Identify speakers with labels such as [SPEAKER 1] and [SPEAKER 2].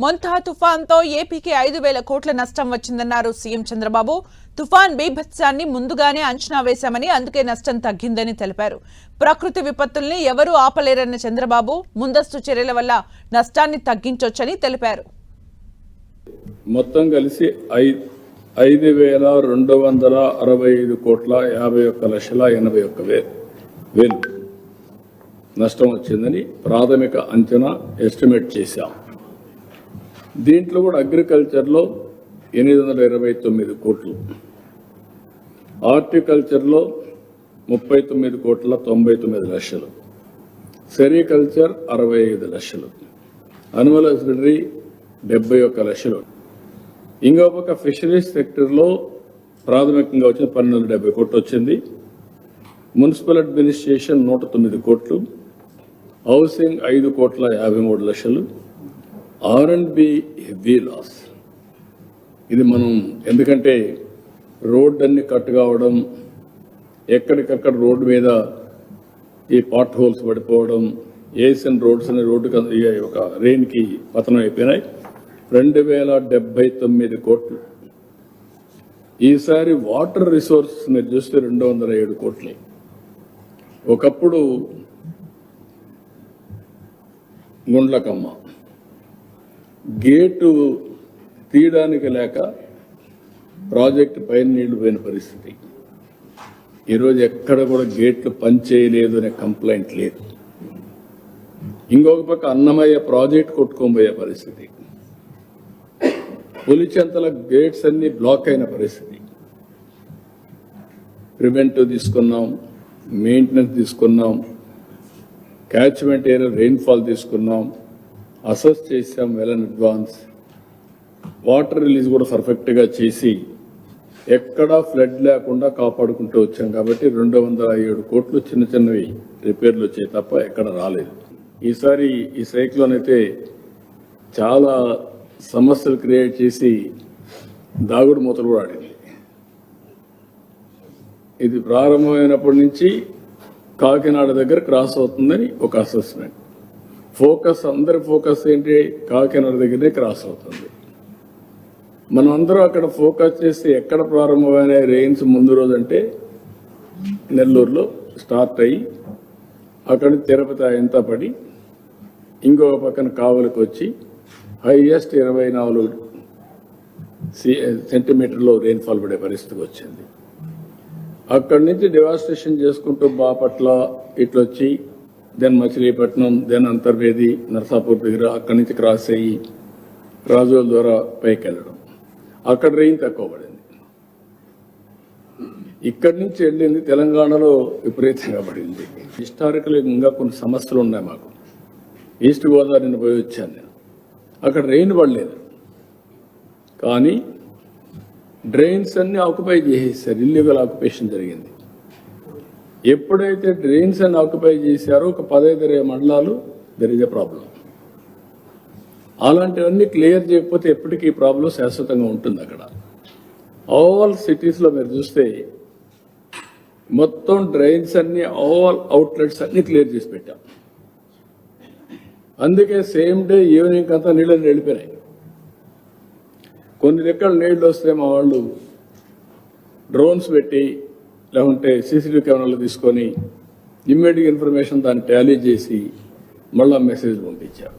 [SPEAKER 1] మొంతా తుఫాన్తో ఏపీకి ఐదు వేల కోట్ల నష్టం వచ్చిందన్నారు సీఎం చంద్రబాబు. తుఫాన్ బీభత్సాన్ని ముందుగానే అంచనా వేశామని అందుకే నష్టం తగ్గిందని తెలిపారు. ప్రకృతి విపత్తుల్ని ఎవరూ ఆపలేరన్న చంద్రబాబు ముందస్తు చర్యల వల్ల నష్టాన్ని తగ్గించొచ్చని తెలిపారు.
[SPEAKER 2] మొత్తం కలిసి ఐ- ఐదు వేల రెండు వందల అరవై ఐదు కోట్ల యాభై ఒక్క లక్షల ఎనభై ఒక్క వేలు నష్టం వచ్చిందని ప్రాథమిక అంచనా ఎస్టిమేట్ చేశాం. దీంట్లో కూడా అగ్రికల్చర్లో ఎనిమిది వందల ఇరవై తొమ్మిది కోట్లు. హార్టికల్చర్లో ముప్పై తొమ్మిది కోట్ల తొంభై తొమ్మిది లక్షలు. సెరికల్చర్ అరవై ఐదు లక్షలు. అనిమల్ హస్బెండరీ డెబ్బై ఒక్క లక్షలు. ఇంకో పక్క ఫిషరీస్ సెక్టర్లో ప్రాథమికంగా వచ్చిన పన్నెండు వందల డెబ్బై కోట్లు వచ్చింది. మున్సిపల్ అడ్మినిస్ట్రేషన్ నూట తొమ్మిది కోట్లు. హౌసింగ్ ఐదు కోట్ల యాభై మూడు లక్షలు. R and B heavy loss ఇది మనం ఎందుకంటే రోడ్ అన్ని కట్ కావడం ఎక్కడికక్కడ రోడ్డు మీద ఈ పాట్ హోల్స్ పడిపోవడం ఏసియన్ రోడ్స్ అనే రోడ్డు ఒక రెయిన్కి పతనం అయిపోయినాయి. రెండు వేల డెబ్బై తొమ్మిది కోట్లు. ఈసారి వాటర్ రిసోర్సెస్ మీరు చూస్తే రెండు వందల ఏడు కోట్లు. ఒకప్పుడు గుండ్లకమ్మ. గేటు తీయడానికి లేక ప్రాజెక్టు పైన నిండిపోయిన పోయిన పరిస్థితి. ఈరోజు ఎక్కడ కూడా గేట్లు పనిచేయలేదు అనే కంప్లైంట్ లేదు. ఇంకొక పక్క అన్నమయ్య ప్రాజెక్ట్ కొట్టుకోబోయే పరిస్థితి. పులిచెంతల గేట్స్ అన్ని బ్లాక్ అయిన పరిస్థితి. ప్రివెంటివ్ తీసుకున్నాం మెయింటెనెన్స్ తీసుకున్నాం క్యాచ్మెంట్ ఏరియా రెయిన్ఫాల్ తీసుకున్నాం. అసెస్ చేసాం well and advance. Water release కూడా పర్ఫెక్ట్గా చేసి ఎక్కడా ఫ్లడ్ లేకుండా కాపాడుకుంటూ వచ్చాం కాబట్టి రెండు వందల ఏడు కోట్లు చిన్న చిన్నవి రిపేర్లు వచ్చాయి తప్ప ఎక్కడ రాలేదు. ఈసారి ఈ సైక్లోన్ అయితే చాలా సమస్యలు క్రియేట్ చేసి దాగుడు మూతలు కూడా ఆడింది. ఇది ప్రారంభమైనప్పటి నుంచి కాకినాడ దగ్గర క్రాస్ అవుతుందని ఒక అసెస్మెంట్. ఫోకస్ అందరి ఫోకస్ ఏంటి? కాకినాడ దగ్గరనే క్రాస్ అవుతుంది. మనం అందరం అక్కడ ఫోకస్ చేసి ఎక్కడ ప్రారంభమైన రెయిన్స్ ముందు రోజు అంటే నెల్లూరులో స్టార్ట్ అయ్యి అక్కడ తిరుపతి ఎంత పడి ఇంకొక పక్కన కావలికి వచ్చి హైయెస్ట్ ఇరవై నాలుగు సి- సెంటీమీటర్లో రెయిన్ఫాల్ పడే పరిస్థితికి వచ్చింది. అక్కడి నుంచి డివాస్టేషన్ చేసుకుంటూ బాపట్ల ఇట్లొచ్చి దెన్ మచిలీపట్నం దెన్ అంతర్వేది నర్సాపూర్ దగ్గర అక్కడి నుంచి క్రాస్ అయ్యి రాజోల ద్వారా పైకి వెళ్ళడం. అక్కడ రెయిన్ తక్కువ పడింది. ఇక్కడి నుంచి వెళ్ళింది తెలంగాణలో విపరీతంగా పడింది. హిస్టారికల్ ఇంకా కొన్ని సమస్యలు ఉన్నాయి మాకు. ఈస్ట్ గోదావరి నిన్న పోయి వచ్చాను నేను. అక్కడ రెయిన్ పడలేదు. కానీ డ్రైన్స్ అన్ని ఆక్యుపై చేసేసారు. ఇల్లీగల్ ఆక్యుపేషన్ జరిగింది. ఎప్పుడైతే డ్రైన్స్ అని ఆక్యుపై చేశారో ఒక పదహైదు ఇరవై మండలాలు దర్ ఇస్ ఎ ప్రాబ్లం అలాంటివన్నీ క్లియర్ చేయకపోతే ఎప్పటికీ ఈ ప్రాబ్లం శాశ్వతంగా ఉంటుంది అక్కడ. ఆల్ సిటీస్లో మీరు చూస్తే మొత్తం డ్రైన్స్ అన్ని ఆల్ అవుట్లెట్స్ అన్ని క్లియర్ చేసి పెట్టాం. అందుకే సేమ్ డే ఈవినింగ్ అంతా నీళ్ళని వెళ్ళిపోయినాయి. కొన్ని రెక్కల నీళ్ళు వస్తే మా వాళ్ళు డ్రోన్స్ పెట్టి లేకుంటే సీసీటీవీ కెమెరాలు తీసుకొని ఇమ్మీడియట్ ఇన్ఫర్మేషన్ దాన్ని టాలీ చేసి మళ్ళా మెసేజ్ పంపించారు.